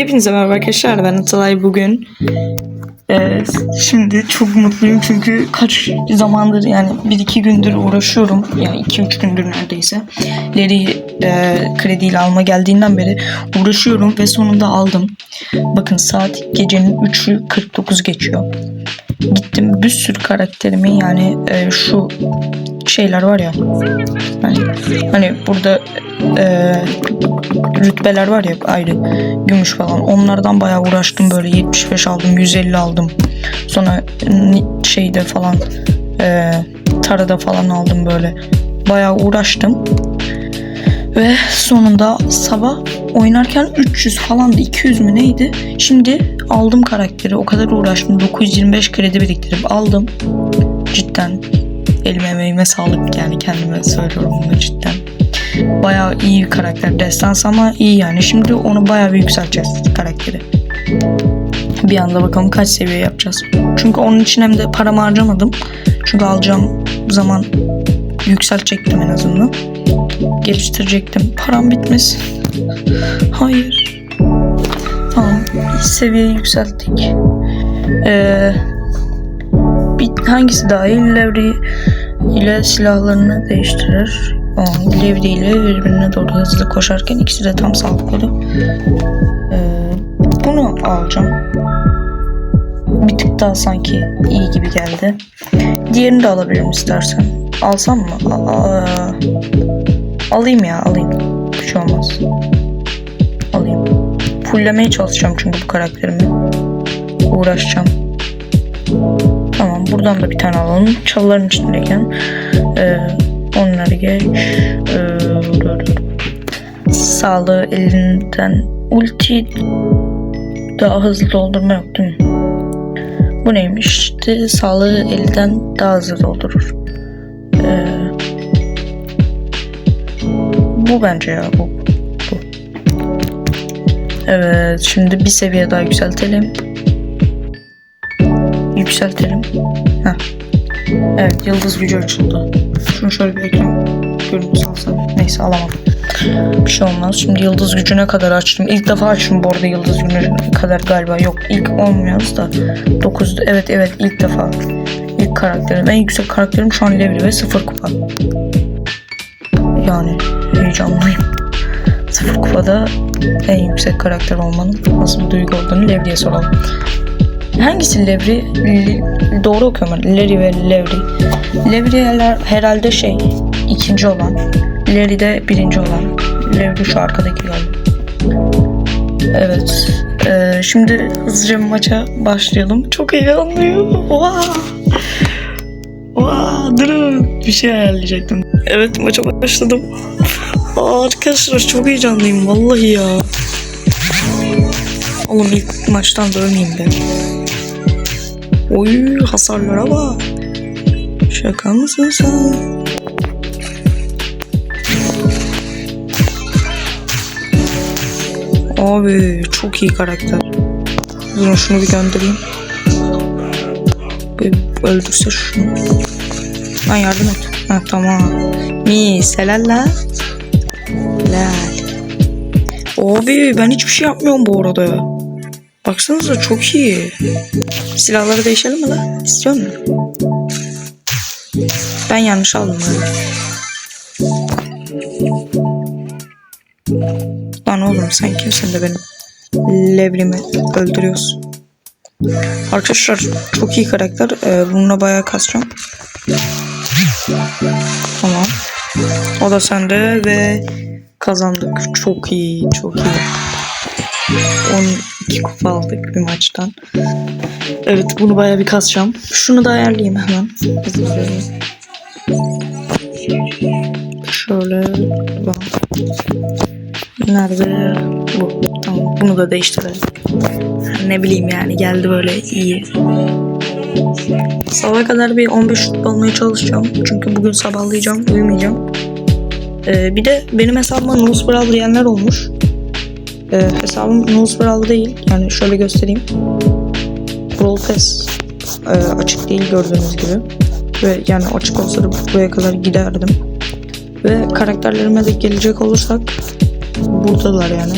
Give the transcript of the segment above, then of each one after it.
Hepinize merhaba arkadaşlar ben Atalay bugün. Ee, Şimdi çok mutluyum çünkü kaç zamandır yani 1-2 gündür uğraşıyorum yani 2-3 gündür neredeyse. Leri e, krediyle alma geldiğinden beri uğraşıyorum ve sonunda aldım. Bakın saat gecenin 3'ü 49 geçiyor. Gittim bir sürü karakterimi yani e, şu şeyler var ya. Hani, hani burada e, rütbeler var ya ayrı gümüş falan. Onlardan bayağı uğraştım böyle. 75 aldım 150 aldım. Sonra şeyde falan e, tarada falan aldım böyle. Bayağı uğraştım. Ve sonunda sabah oynarken 300 falan da 200 mü neydi? Şimdi aldım karakteri. O kadar uğraştım. 925 kredi biriktirip aldım. Cidden elime emeğime sağlık yani kendime söylüyorum bunu cidden bayağı iyi bir karakter. Destansı ama iyi yani. Şimdi onu bayağı bir yükselteceğiz karakteri. Bir anda bakalım kaç seviye yapacağız. Çünkü onun için hem de paramı harcamadım. Çünkü alacağım zaman yükseltecektim en azından. Geliştirecektim. Param bitmez. Hayır. Tamam. Seviyeyi yükselttik. Ee, bir, hangisi daha iyi? Levri ile silahlarını değiştirir. Aa, Levri ile birbirine doğru hızlı koşarken ikisi de tam sağlıklı. Ee, bunu alacağım. Bir tık daha sanki iyi gibi geldi. Diğerini de alabilirim istersen. Alsam mı? Aa, alayım ya alayım. Bir şey olmaz. Alayım. Fullemeye çalışacağım çünkü bu karakterimi. Uğraşacağım. Tamam buradan da bir tane alalım. Çalıların içindeyken. Ee, onları geç. Ee, sağlığı elinden ulti daha hızlı doldurma yok değil mi? Bu neymiş? İşte sağlığı elden daha hızlı doldurur. Ee, bu bence ya bu. bu. Evet şimdi bir seviye daha yükseltelim. Yükseltelim. Heh. Evet yıldız gücü açıldı. Şunu şöyle bir ekran görüntüsü alsam. Neyse alamadım. Bir şey olmaz. Şimdi yıldız gücüne kadar açtım. İlk defa açtım bu arada yıldız gücüne kadar galiba. Yok ilk olmuyoruz da. 9 evet evet ilk defa. İlk karakterim. En yüksek karakterim şu an Levri ve 0 kupa. Yani heyecanlıyım. 0 kupada en yüksek karakter olmanın nasıl bir duygu olduğunu Levri'ye soralım. Hangisi Levri? L- doğru okuyorum ben. Leri ve Levri. Levri her- herhalde şey ikinci olan. Leri de birinci olan. Levri şu arkadaki galiba. Evet. Ee, şimdi hızlıca maça başlayalım. Çok heyecanlıyım. Oha. Oha, durun. Bir şey ayarlayacaktım. Evet maça başladım. Aa, arkadaşlar çok heyecanlıyım. Vallahi ya. Oğlum ilk maçtan da ölmeyeyim be. Oy hasarlara bak. Şaka mısın sen? Abi çok iyi karakter. Durun şunu bir göndereyim. Bir öldürse şunu. Lan yardım et. Ha tamam. Mis helal la. Helal. Abi ben hiçbir şey yapmıyorum bu arada. Baksanıza çok iyi. Silahları değişelim mi lan? İstiyor musun? Ben yanlış aldım böyle. Lan oğlum sen kimsin de benim levrimi öldürüyorsun. Arkadaşlar çok iyi karakter. Ee, bununla bayağı kasacağım. Tamam. O da sende ve kazandık. Çok iyi, çok iyi. 12 kupa aldık bir maçtan. Evet bunu bayağı bir kasacağım. Şunu da ayarlayayım hemen. Şöyle. Nerede? Bu. Tamam bunu da değiştirelim. Ne bileyim yani geldi böyle iyi. Sabaha kadar bir 15 şut olmaya çalışacağım. Çünkü bugün sabahlayacağım, uyumayacağım. Ee, bir de benim hesabıma Nus Brawl diyenler olmuş. Ee, hesabım Nus Brawl değil. Yani şöyle göstereyim. Brawl Pass e, açık değil gördüğünüz gibi. Ve yani açık olsa da buraya kadar giderdim. Ve karakterlerime de gelecek olursak buradalar yani.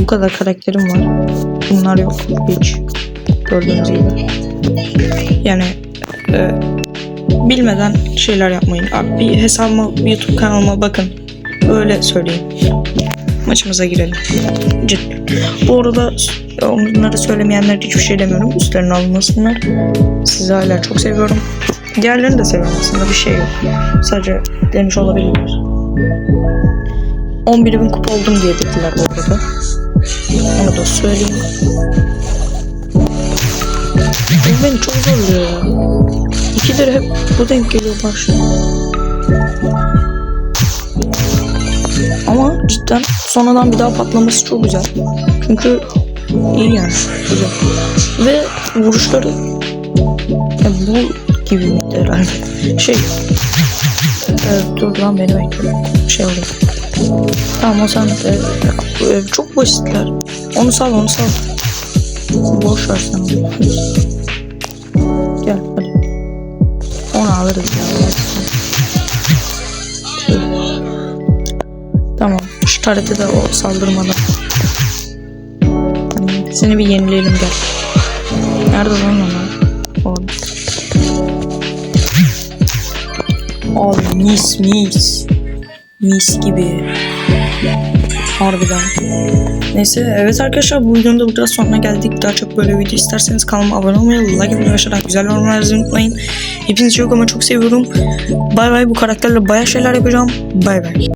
Bu kadar karakterim var. Bunlar yok hiç. Gördüğünüz gibi. Yani e, bilmeden şeyler yapmayın. Abi bir hesabıma, YouTube kanalıma bakın. Öyle söyleyeyim. Maçımıza girelim. Cidden. Bu arada onları söylemeyenlere hiçbir şey demiyorum. Üstlerine alınmasınlar. Sizi hala çok seviyorum. Diğerlerini de seviyorum aslında bir şey yok. Sadece demiş olabilirler. 11 bin kupa oldum diye dediler bu arada. Onu da söyleyeyim. Bu beni çok zorluyor ya. İkidir hep bu denk geliyor karşı. Ama cidden sonradan bir daha patlaması çok güzel. Çünkü iyi yani. Güzel. Ve vuruşları ya bu gibi miydi herhalde? Şey Evet, dur lan beni bekle. Şey oldu. Tamam o sen de e, çok basitler. Onu sal onu sal. Boş ver sen. Gel hadi. Onu alırız ya. Tarete de o saldırmadan. Seni bir yenileyelim gel. Nerede lan onlar? Orada. Abi mis mis. Mis gibi. Harbiden. Neyse evet arkadaşlar bu videonun da burada sonuna geldik. Daha çok böyle video isterseniz kanalıma abone olmayı, like ve aşağıdan güzel yorumlar yazmayı unutmayın. Hepinizi çok ama çok seviyorum. Bay bay bu karakterle bayağı şeyler yapacağım. Bay bay.